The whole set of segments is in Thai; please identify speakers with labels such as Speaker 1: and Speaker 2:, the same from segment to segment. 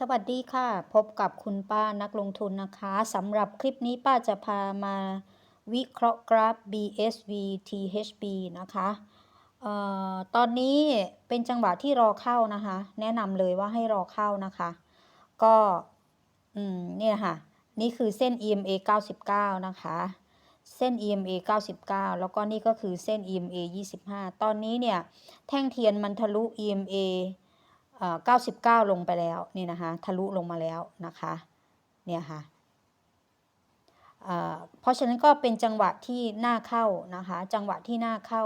Speaker 1: สวัสดีค่ะ พบกับคุณป้านักลงทุนนะคะสำหรับคลิปนี้ป้าจะพามาวิเคราะห์กราฟ BSV THB นะคะออตอนนี้เป็นจังหวะที่รอเข้านะคะ แนะนำเลยว่าให้รอเข้านะคะ ก็เนี่ยค่ะ นี่คือเส้น EMA 99 นะคะ เส้น EMA 99 แล้วก็นี่ก็คือเส้น EMA 25 ตอนนี้เนี่ย แท่งเทียนมันทะลุ EMA 99 ลงไปแล้วนี่นะคะทะลุลงมาแล้วนะคะเนี่ยค่ะเพราะฉะนั้นก็เป็นจังหวะที่น่าเข้านะคะ จังหวะที่น่าเข้า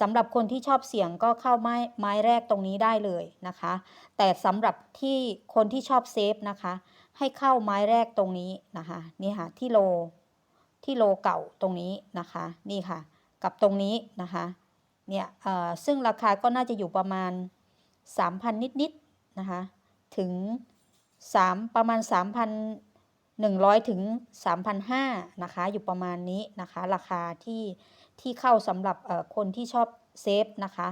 Speaker 1: สำหรับคนที่ชอบเสี่ยงก็เข้าไม้ไม้แรกตรงนี้ได้เลยนะคะ แต่สำหรับที่คนที่ชอบเซฟนะคะ ให้เข้าไม้แรกตรงนี้นะคะนี่ค่ะที่โลที่โลเก่าตรงนี้นะคะนี่ค่ะ กับตรงนี้นะคะเนี่ยเออซึ่งราคาก็น่าจะอยู่ประมาณ 3,000 นิดๆนะคะ ถึง 3 ประมาณ 3,100 ถึง 3,500 นะคะ อยู่ประมาณนี้นะคะ ราคาที่ที่เข้าสำหรับเอ่อคนที่ชอบเซฟนะคะ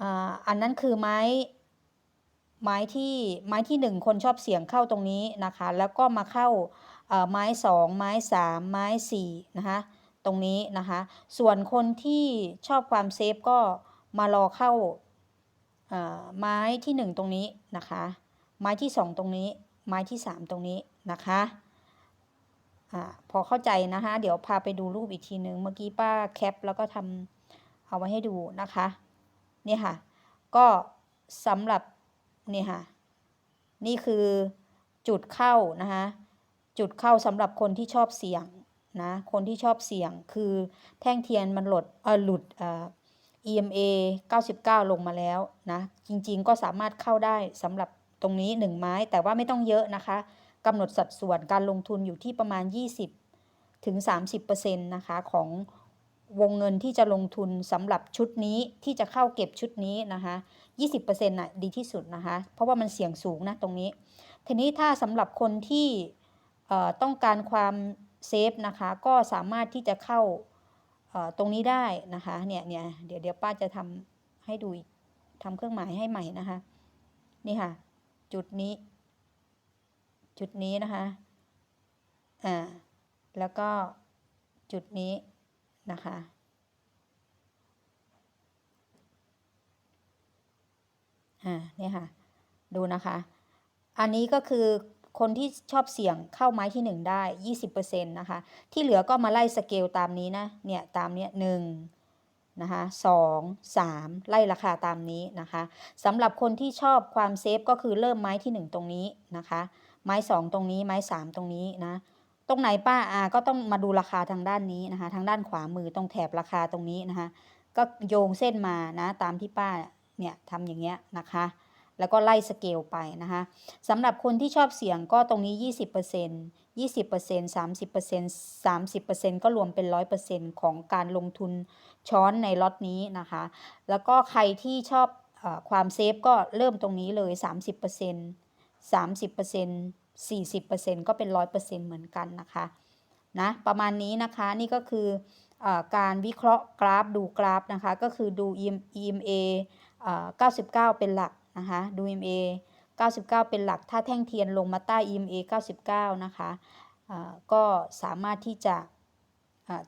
Speaker 1: อ่าอันนั้นคือไม้ไม้ที่ไม้ที่1คนชอบเสี่ยงเข้าตรงนี้นะคะ แล้วก็มาเข้าเอ่อไม้2ไม้3ไม้4นะคะตรงนี้นะคะ ส่วนคนที่ชอบความเซฟก็มารอเข้า ไม้ที่ 1 ตรงนี้นะคะ ไม้ที่ 2 ตรงนี้ ไม้ที่ 3 ตรงนี้นะคะอ่าพอเข้าใจนะคะ เดี๋ยวพาไปดูรูปอีกทีนึง เมื่อกี้ป้าแคปแล้วก็ทำเอาไว้ให้ดูนะคะ นี่ค่ะ ก็สำหรับนี่ค่ะ นี่คือจุดเข้านะคะ จุดเข้าสำหรับคนที่ชอบเสี่ยงนะ คนที่ชอบเสี่ยงคือแท่งเทียนมันหลดเออหลุดเอ่อ EMA 99 ลงมาแล้วนะจริงๆก็สามารถเข้าได้สำหรับตรงนี้ 1 ไม้แต่ว่าไม่ต้องเยอะนะคะกำหนดสัดส่วนการลงทุนอยู่ที่ประมาณ 20 ถึง 30%นะคะของวงเงินที่จะลงทุนสำหรับชุดนี้ที่จะเข้าเก็บชุดนี้นะคะ 20%น่ะดีที่สุดนะคะ เพราะว่ามันเสี่ยงสูงนะตรงนี้ ทีนี้ถ้าสำหรับคนที่ต้องการความเซฟนะคะ ก็สามารถที่จะเข้า ตรงนี้ได้นะคะเนี่ยเนี่ยเดี๋ยวเดี๋ยวป้าจะทำให้ดูอีกทำเครื่องหมายให้ใหม่นะคะ นี่ค่ะ จุดนี้ จุดนี้นะคะอ่าแล้วก็จุดนี้นะคะอ่านี่ค่ะ ดูนะคะ อันนี้ก็คือ คนที่ชอบเสี่ยงเข้าไม้ที่ 1 ได้ 20%นะคะ ที่เหลือก็มาไล่สเกลตามนี้นะ เนี่ยตามเนี้ยหนึ่งนะคะสองสามไล่ราคาตามนี้นะคะสำหรับคนที่ชอบความเซฟก็คือเริ่มไม้ที่ 1 ตรงนี้นะคะ ไม้ 2 ตรงนี้ไม้ 3 ตรงนี้นะ ตรงไหนป้าอาก็ต้องมาดูราคาทางด้านนี้นะคะ ทางด้านขวามือตรงแถบราคาตรงนี้นะคะ ก็โยงเส้นมานะตามที่ป้าเนี่ยทำอย่างเงี้ยนะคะ แล้วก็ไล่สเกลไปนะคะสำหรับคนที่ชอบเสี่ยงก็ตรงนี้ 20% 20% 30% 30%ก็รวมเป็น 100%ของการลงทุนช้อนในล็อตนี้นะคะ แล้วก็ใครที่ชอบอความเซฟก็เริ่มตรงนี้เลย 30% 30% 40%ก็เป็น 100%เหมือนกันนะคะนะประมาณนี้นะคะนี่ก็คืออการวิเคราะห์กราฟดูกราฟนะคะ ก็คือดู EMA เอ่อ99 เป็นหลัก นะคะดู EMA 99 เป็นหลักถ้าแท่งเทียนลงมาใต้ EMA 99 นะคะก็สามารถที่จะ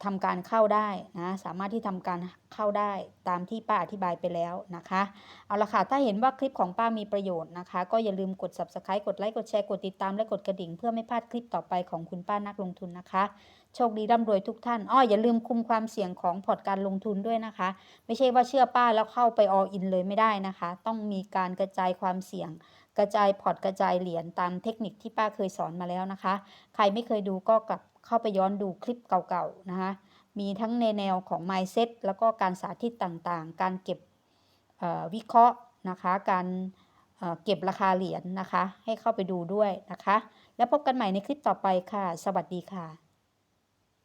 Speaker 1: ทำการเข้าได้นะสามารถที่ทำการเข้าได้ตามที่ป้าอธิบายไปแล้วนะคะ เอาละค่ะ ถ้าเห็นว่าคลิปของป้ามีประโยชน์นะคะ ก็อย่าลืมกด subscribe กดไลค์กดแชร์กดติดตามและกดกระดิ่ง เพื่อไม่พลาดคลิปต่อไปของคุณป้านักลงทุนนะคะ โชคดีร่ำรวยทุกท่านอ้ออย่าลืมคุมความเสี่ยงของพอร์ตการลงทุนด้วยนะคะ ไม่ใช่ว่าเชื่อป้าแล้วเข้าไป all in เลยไม่ได้นะคะ ต้องมีการกระจายความเสี่ยงกระจายพอร์ตกระจายเหรียญตามเทคนิคที่ป้าเคยสอนมาแล้วนะคะ ใครไม่เคยดูก็กลับ เข้าไปย้อนดูคลิปเก่าๆนะคะมีทั้งในแนวของ mindset แล้วก็การสาธิตต่างๆ การเก็บวิเคราะห์นะคะการเเก็บราคาเหรียญนะคะ ให้เข้าไปดูด้วยนะคะ แล้วพบกันใหม่ในคลิปต่อไปค่ะ สวัสดีค่ะ